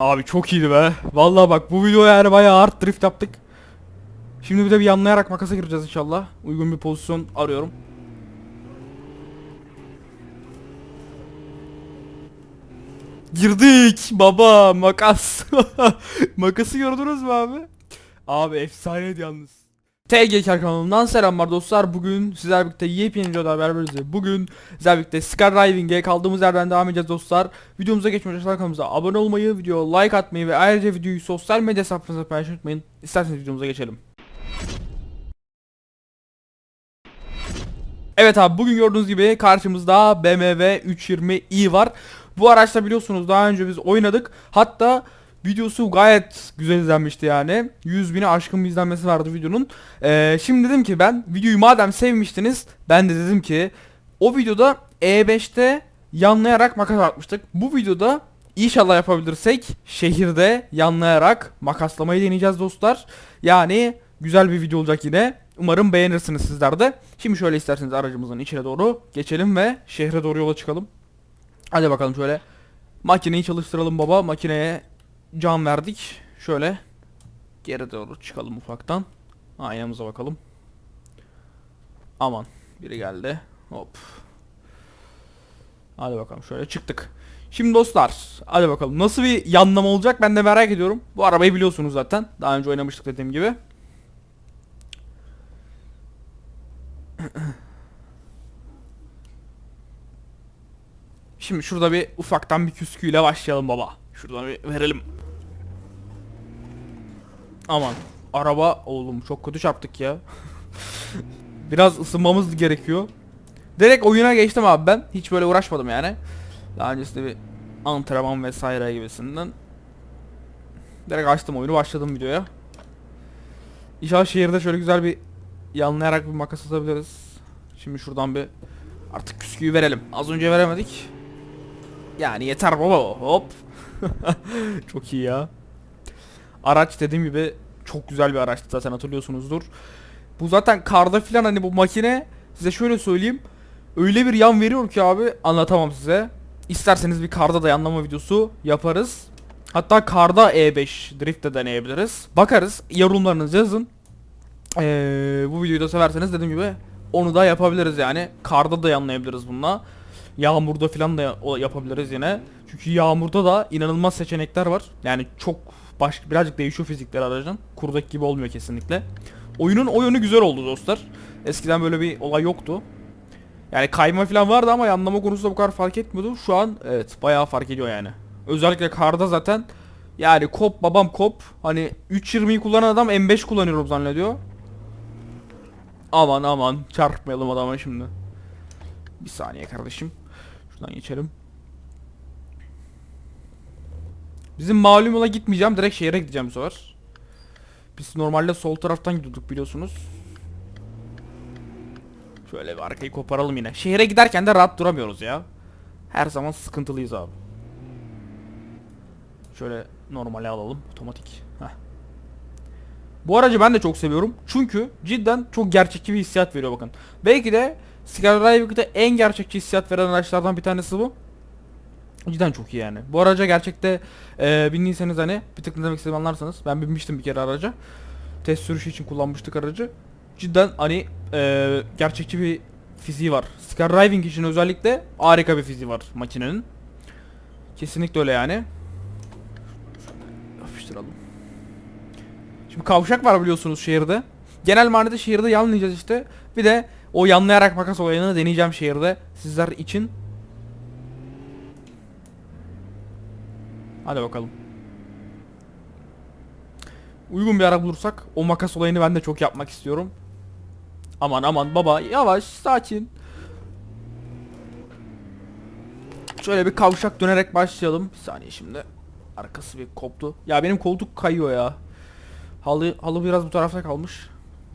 Abi çok iyiydi be. Vallahi bak bu video yani bayağı hard drift yaptık. Şimdi bir de bir yanlayarak makasa gireceğiz inşallah. Uygun bir pozisyon arıyorum. Girdik baba makas. Makası gördünüz mü abi? Abi efsaneydi yalnız. TG kanalından selamlar dostlar. Bugün sizlerle birlikte yepyeni videolar beraberiz. Bugün sizlerle birlikte Skydiving'e kaldığımız yerden devam edeceğiz dostlar. Videomuza geçmeden önce kanalımıza abone olmayı, videoya like atmayı ve ayrıca videoyu sosyal medya hesaplarınızda paylaşmayı unutmayın. İsterseniz videomuza geçelim. Evet abi bugün gördüğünüz gibi karşımızda BMW 320i var. Bu araçta biliyorsunuz daha önce biz oynadık. Hatta videosu gayet güzel izlenmişti yani. 100 bini aşkın bir izlenmesi vardı videonun. Ee, şimdi dedim ki ben videoyu madem sevmiştiniz ben de dedim ki o videoda E5'te yanlayarak makas atmıştık. Bu videoda inşallah yapabilirsek şehirde yanlayarak makaslamayı deneyeceğiz dostlar. Yani güzel bir video olacak yine. Umarım beğenirsiniz sizler de. Şimdi şöyle isterseniz aracımızın içine doğru geçelim ve şehre doğru yola çıkalım. Hadi bakalım şöyle. Makineyi çalıştıralım baba. Makineye can verdik. Şöyle geri doğru çıkalım ufaktan. Aynamıza bakalım. Aman biri geldi. Hop. Hadi bakalım şöyle çıktık. Şimdi dostlar hadi bakalım nasıl bir yanlama olacak ben de merak ediyorum. Bu arabayı biliyorsunuz zaten. Daha önce oynamıştık dediğim gibi. Şimdi şurada bir ufaktan bir küsküyle başlayalım baba. Şuradan bir verelim. Aman. Araba oğlum çok kötü çarptık ya. Biraz ısınmamız gerekiyor. Direkt oyuna geçtim abi ben. Hiç böyle uğraşmadım yani. Daha öncesinde bir antrenman vesaire gibisinden. Direkt açtım oyunu başladım videoya. İnşallah şehirde şöyle güzel bir yanlayarak bir makas atabiliriz. Şimdi şuradan bir artık küsküyü verelim. Az önce veremedik. Yani yeter baba hop. çok iyi ya. Araç dediğim gibi çok güzel bir araçtı zaten hatırlıyorsunuzdur. Bu zaten karda filan hani bu makine size şöyle söyleyeyim. Öyle bir yan veriyor ki abi anlatamam size. İsterseniz bir karda da yanlama videosu yaparız. Hatta karda E5 drift de deneyebiliriz. Bakarız yorumlarınızı yazın. Ee, bu videoyu da severseniz dediğim gibi onu da yapabiliriz yani. Karda da yanlayabiliriz bununla. Yağmurda falan da yapabiliriz yine. Çünkü yağmurda da inanılmaz seçenekler var. Yani çok baş, birazcık değişiyor fizikler aracın. Kurdaki gibi olmuyor kesinlikle. Oyunun o yönü güzel oldu dostlar. Eskiden böyle bir olay yoktu. Yani kayma falan vardı ama yanlama konusunda bu kadar fark etmiyordu. Şu an evet bayağı fark ediyor yani. Özellikle karda zaten yani kop babam kop. Hani 3.20'yi kullanan adam M5 kullanıyorum zannediyor. Aman aman çarpmayalım adama şimdi. Bir saniye kardeşim. Şuradan geçelim. Bizim malum yola gitmeyeceğim. Direkt şehre gideceğim bu sefer. Biz normalde sol taraftan gidiyorduk biliyorsunuz. Şöyle bir arkayı koparalım yine. Şehre giderken de rahat duramıyoruz ya. Her zaman sıkıntılıyız abi. Şöyle normale alalım. Otomatik. Heh. Bu aracı ben de çok seviyorum. Çünkü cidden çok gerçekçi bir hissiyat veriyor bakın. Belki de Skydiving'de en gerçekçi hissiyat veren araçlardan bir tanesi bu. Cidden çok iyi yani. Bu araca gerçekte e, bindiyseniz hani bir tık ne demek istediğimi anlarsanız. Ben binmiştim bir kere araca. Test sürüşü için kullanmıştık aracı. Cidden hani e, gerçekçi bir fiziği var. Skydiving için özellikle harika bir fiziği var makinenin. Kesinlikle öyle yani. Yapıştıralım. Şimdi kavşak var biliyorsunuz şehirde. Genel manada şehirde yanlayacağız işte. Bir de o yanlayarak makas olayını deneyeceğim şehirde sizler için. Hadi bakalım. Uygun bir ara bulursak o makas olayını ben de çok yapmak istiyorum. Aman aman baba yavaş sakin. Şöyle bir kavşak dönerek başlayalım. Bir saniye şimdi. Arkası bir koptu. Ya benim koltuk kayıyor ya. Halı halı biraz bu tarafta kalmış.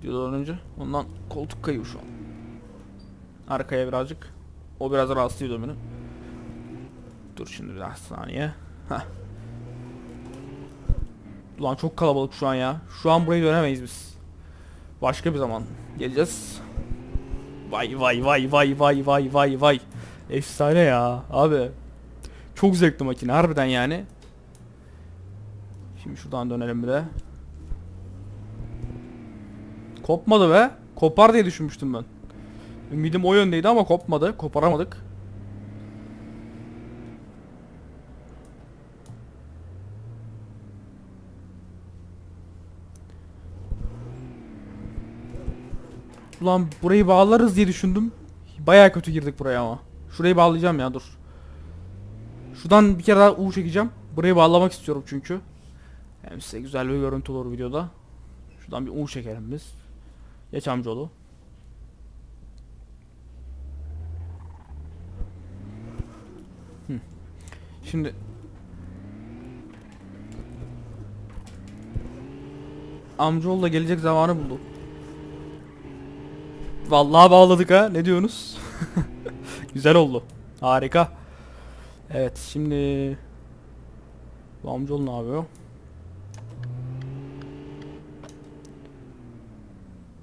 Videodan önce. Ondan koltuk kayıyor şu an. Arkaya birazcık. O biraz rahatsız ediyor beni. Dur şimdi bir saniye. Heh. Ulan çok kalabalık şu an ya. Şu an burayı dönemeyiz biz. Başka bir zaman geleceğiz. Vay vay vay vay vay vay vay vay. Efsane ya abi. Çok zevkli makine harbiden yani. Şimdi şuradan dönelim bir de. Kopmadı be. Kopar diye düşünmüştüm ben. Ümidim o yöndeydi ama kopmadı. Koparamadık. Ulan burayı bağlarız diye düşündüm. Baya kötü girdik buraya ama. Şurayı bağlayacağım ya dur. Şuradan bir kere daha U çekeceğim. Burayı bağlamak istiyorum çünkü. Hem size güzel bir görüntü olur videoda. Şuradan bir U çekelim biz. Geç amcaoğlu. Şimdi Amcaoğlu da gelecek zamanı buldu. Vallahi bağladık ha. Ne diyorsunuz? Güzel oldu. Harika. Evet şimdi bu amcaoğlu ne yapıyor?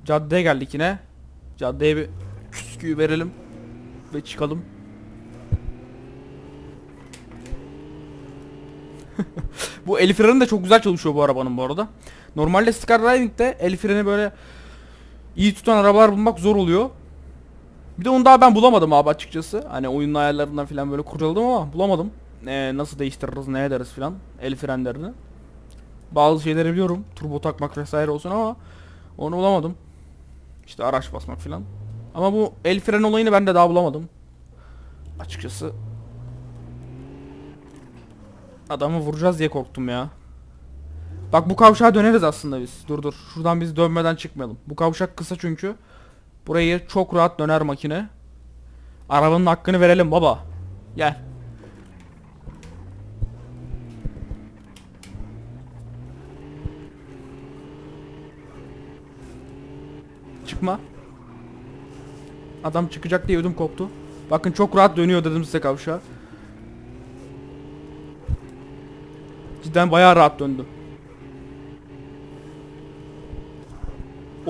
Caddeye geldik yine. Caddeye bir küsküyü verelim ve çıkalım. bu el freni de çok güzel çalışıyor bu arabanın bu arada. Normalde Skydiving'de el freni böyle iyi tutan arabalar bulmak zor oluyor. Bir de onu daha ben bulamadım abi açıkçası. Hani oyunun ayarlarından falan böyle kurcaladım ama bulamadım. Ee, nasıl değiştiririz, ne ederiz falan el frenlerini. Bazı şeyleri biliyorum. Turbo takmak vesaire olsun ama onu bulamadım. İşte araç basmak falan. Ama bu el fren olayını ben de daha bulamadım. Açıkçası. Adamı vuracağız diye korktum ya. Bak bu kavşağa döneriz aslında biz. Dur dur. Şuradan biz dönmeden çıkmayalım. Bu kavşak kısa çünkü. Burayı çok rahat döner makine. Arabanın hakkını verelim baba. Gel. Çıkma. Adam çıkacak diye ödüm koptu. Bakın çok rahat dönüyor dedim size kavşağa. Cidden bayağı rahat döndü.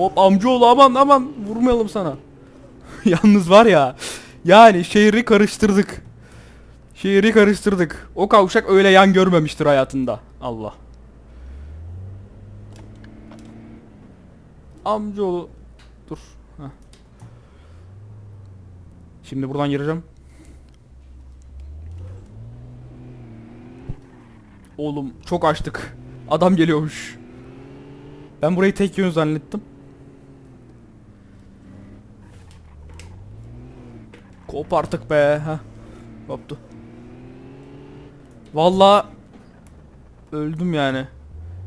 Hop amcaoğlu aman aman vurmayalım sana. Yalnız var ya. Yani şehri karıştırdık. Şehri karıştırdık. O kavşak öyle yan görmemiştir hayatında. Allah. Amcaoğlu dur. Heh. Şimdi buradan gireceğim. Oğlum çok açtık. Adam geliyormuş. Ben burayı tek yön zannettim. Kop artık be. Heh. Koptu. Vallahi öldüm yani.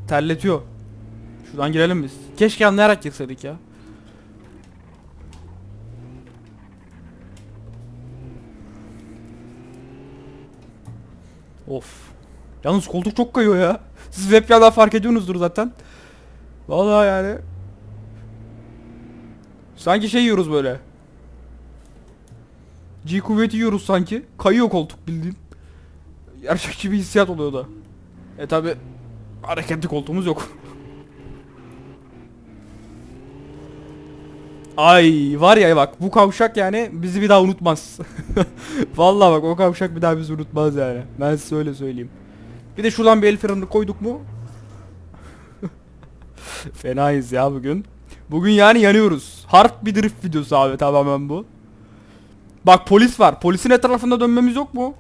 Terletiyor. Şuradan girelim biz. Keşke anlayarak girseydik ya. Of. Yalnız koltuk çok kayıyor ya. Siz webcam'dan fark ediyorsunuzdur zaten. Vallahi yani. Sanki şey yiyoruz böyle. G kuvveti yiyoruz sanki. Kayıyor koltuk bildiğin. Gerçekçi bir hissiyat oluyor da. E tabi hareketli koltuğumuz yok. Ay var ya bak bu kavşak yani bizi bir daha unutmaz. Vallahi bak o kavşak bir daha bizi unutmaz yani. Ben size öyle söyleyeyim. Bir de şuradan bir el freni koyduk mu? Fenayız ya bugün. Bugün yani yanıyoruz. Hard bir drift videosu abi tamamen bu. Bak polis var. Polisin etrafında dönmemiz yok mu?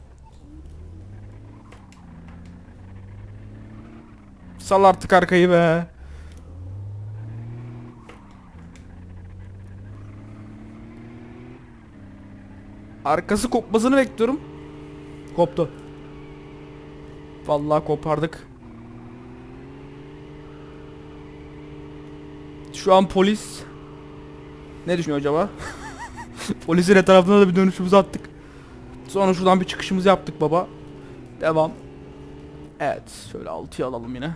Sal artık arkayı be. Arkası kopmasını bekliyorum. Koptu. Vallahi kopardık. Şu an polis ne düşünüyor acaba? Polisin etrafına da bir dönüşümüzü attık. Sonra şuradan bir çıkışımızı yaptık baba. Devam. Evet, şöyle 6'yı alalım yine.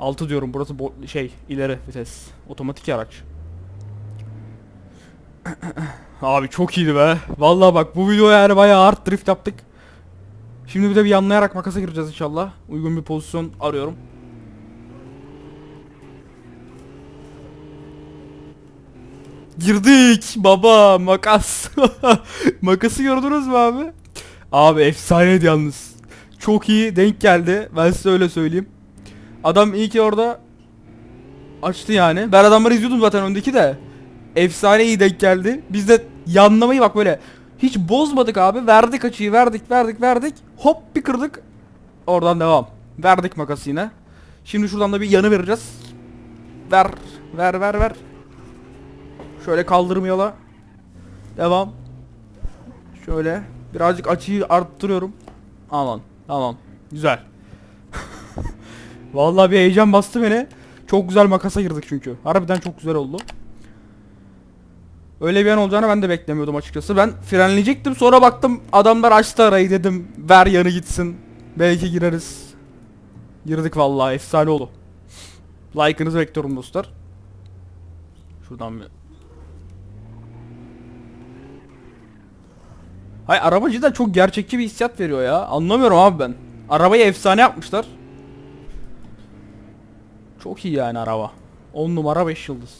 6 diyorum. Burası şey ileri vites. Otomatik araç. Abi çok iyiydi be. Vallahi bak bu video yani bayağı hard drift yaptık. Şimdi bir de bir yanlayarak makasa gireceğiz inşallah. Uygun bir pozisyon arıyorum. Girdik baba makas. Makası gördünüz mü abi? Abi efsaneydi yalnız. Çok iyi denk geldi. Ben size öyle söyleyeyim. Adam iyi ki orada açtı yani. Ben adamları izliyordum zaten öndeki de. Efsane iyi denk geldi. Biz de yanlamayı bak böyle hiç bozmadık abi. Verdik açıyı verdik verdik verdik. Hop bir kırdık. Oradan devam. Verdik makası yine. Şimdi şuradan da bir yanı vereceğiz. Ver ver ver ver. Şöyle kaldırmayala. Devam. Şöyle birazcık açıyı arttırıyorum. Aman tamam. Güzel. Vallahi bir heyecan bastı beni. Çok güzel makasa girdik çünkü. Harbiden çok güzel oldu. Öyle bir an olacağını ben de beklemiyordum açıkçası. Ben frenleyecektim sonra baktım adamlar açtı arayı dedim. Ver yanı gitsin. Belki gireriz. Girdik vallahi efsane oldu. Like'ınızı bekliyorum dostlar. Şuradan bir Hay araba cidden çok gerçekçi bir hissiyat veriyor ya. Anlamıyorum abi ben. Arabayı efsane yapmışlar. Çok iyi yani araba. 10 numara 5 yıldız.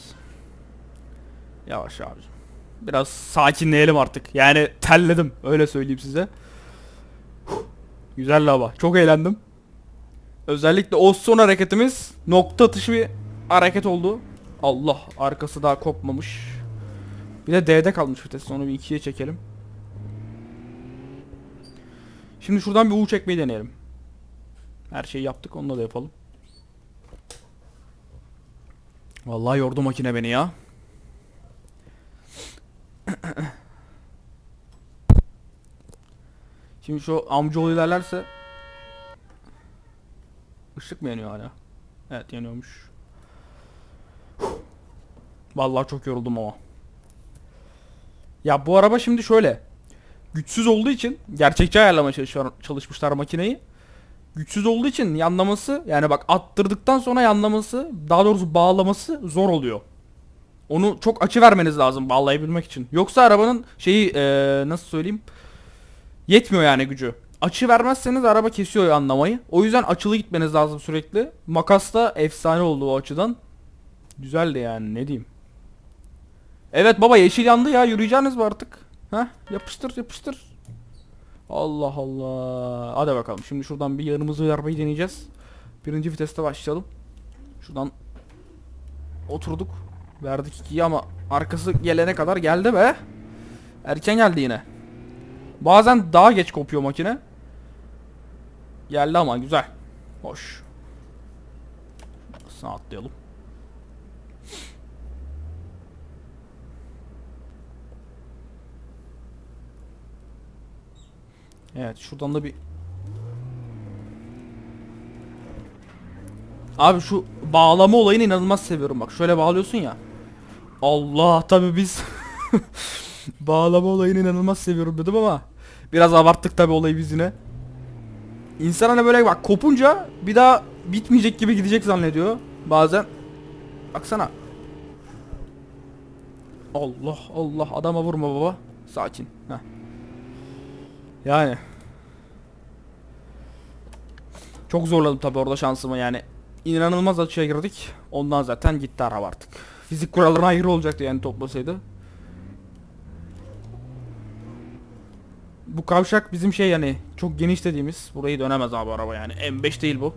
Yavaş abi. Biraz sakinleyelim artık. Yani telledim öyle söyleyeyim size. Güzel hava. Çok eğlendim. Özellikle o son hareketimiz nokta atışı bir hareket oldu. Allah arkası daha kopmamış. Bir de D'de kalmış vites. Onu bir ikiye çekelim. Şimdi şuradan bir U çekmeyi deneyelim. Her şeyi yaptık. Onunla da yapalım. Vallahi yordu makine beni ya. Şimdi şu amcaoğlu ilerlerse Işık mı yanıyor hala? Evet yanıyormuş. Vallahi çok yoruldum ama. Ya bu araba şimdi şöyle. Güçsüz olduğu için gerçekçi ayarlamaya çalışıyor, çalışmışlar makineyi. Güçsüz olduğu için yanlaması yani bak attırdıktan sonra yanlaması daha doğrusu bağlaması zor oluyor. Onu çok açı vermeniz lazım bağlayabilmek için. Yoksa arabanın şeyi eee, nasıl söyleyeyim yetmiyor yani gücü. Açı vermezseniz araba kesiyor anlamayı. O yüzden açılı gitmeniz lazım sürekli. Makas da efsane oldu o açıdan. Güzeldi yani ne diyeyim. Evet baba yeşil yandı ya yürüyeceğiniz mi artık? Heh yapıştır yapıştır. Allah Allah. Hadi bakalım şimdi şuradan bir yanımızı yarmayı deneyeceğiz. Birinci viteste başlayalım. Şuradan oturduk. Verdik ikiyi ama arkası gelene kadar geldi be. Erken geldi yine. Bazen daha geç kopuyor makine. Geldi ama güzel. Hoş. Sağ atlayalım. Evet şuradan da bir Abi şu bağlama olayını inanılmaz seviyorum bak. Şöyle bağlıyorsun ya. Allah tabi biz bağlama olayını inanılmaz seviyorum dedim ama biraz abarttık tabi olayı biz yine. İnsan hani böyle bak kopunca bir daha bitmeyecek gibi gidecek zannediyor bazen. Baksana. Allah Allah adama vurma baba. Sakin. Heh. Yani. Çok zorladım tabi orada şansımı yani. İnanılmaz açıya girdik. Ondan zaten gitti araba artık. Fizik kurallarına ayrı olacaktı yani toplasaydı. Bu kavşak bizim şey yani çok geniş dediğimiz. Burayı dönemez abi araba yani. M5 değil bu.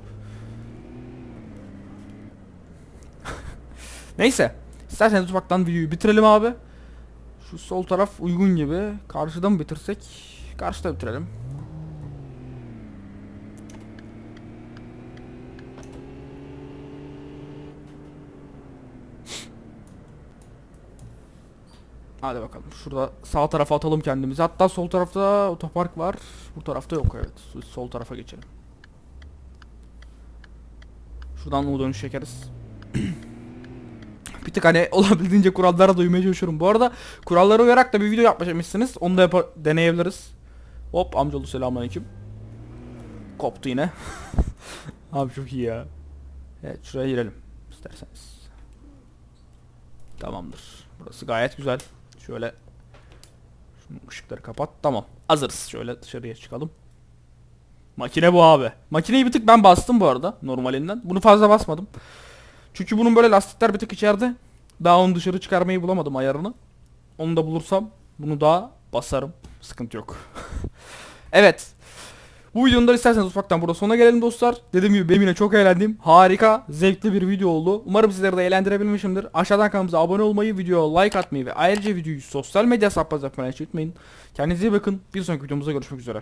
Neyse. İsterseniz ufaktan videoyu bitirelim abi. Şu sol taraf uygun gibi. Karşıda mı bitirsek? Karşıda bitirelim. Hadi bakalım. Şurada sağ tarafa atalım kendimizi. Hatta sol tarafta otopark var. Bu tarafta yok evet. Sol tarafa geçelim. Şuradan U dönüş çekeriz. bir tık hani olabildiğince kurallara duymaya çalışıyorum. Bu arada kurallara uyarak da bir video yapmışsınız. Onu da deneyebiliriz. Hop amcaoğlu selamünaleyküm. Koptu yine. Abi çok iyi ya. Evet şuraya girelim isterseniz. Tamamdır. Burası gayet güzel. Şöyle şunu ışıkları kapat. Tamam. Hazırız. Şöyle dışarıya çıkalım. Makine bu abi. Makineyi bir tık ben bastım bu arada normalinden. Bunu fazla basmadım. Çünkü bunun böyle lastikler bir tık içeride. Daha onu dışarı çıkarmayı bulamadım ayarını. Onu da bulursam bunu daha basarım. Sıkıntı yok. evet. Bu videonun da isterseniz ufaktan burada sonuna gelelim dostlar. Dediğim gibi benim yine çok eğlendim. Harika, zevkli bir video oldu. Umarım sizleri de eğlendirebilmişimdir. Aşağıdan kanalımıza abone olmayı, videoya like atmayı ve ayrıca videoyu sosyal medya hesaplarınıza paylaşmayı unutmayın. Kendinize iyi bakın. Bir sonraki videomuzda görüşmek üzere.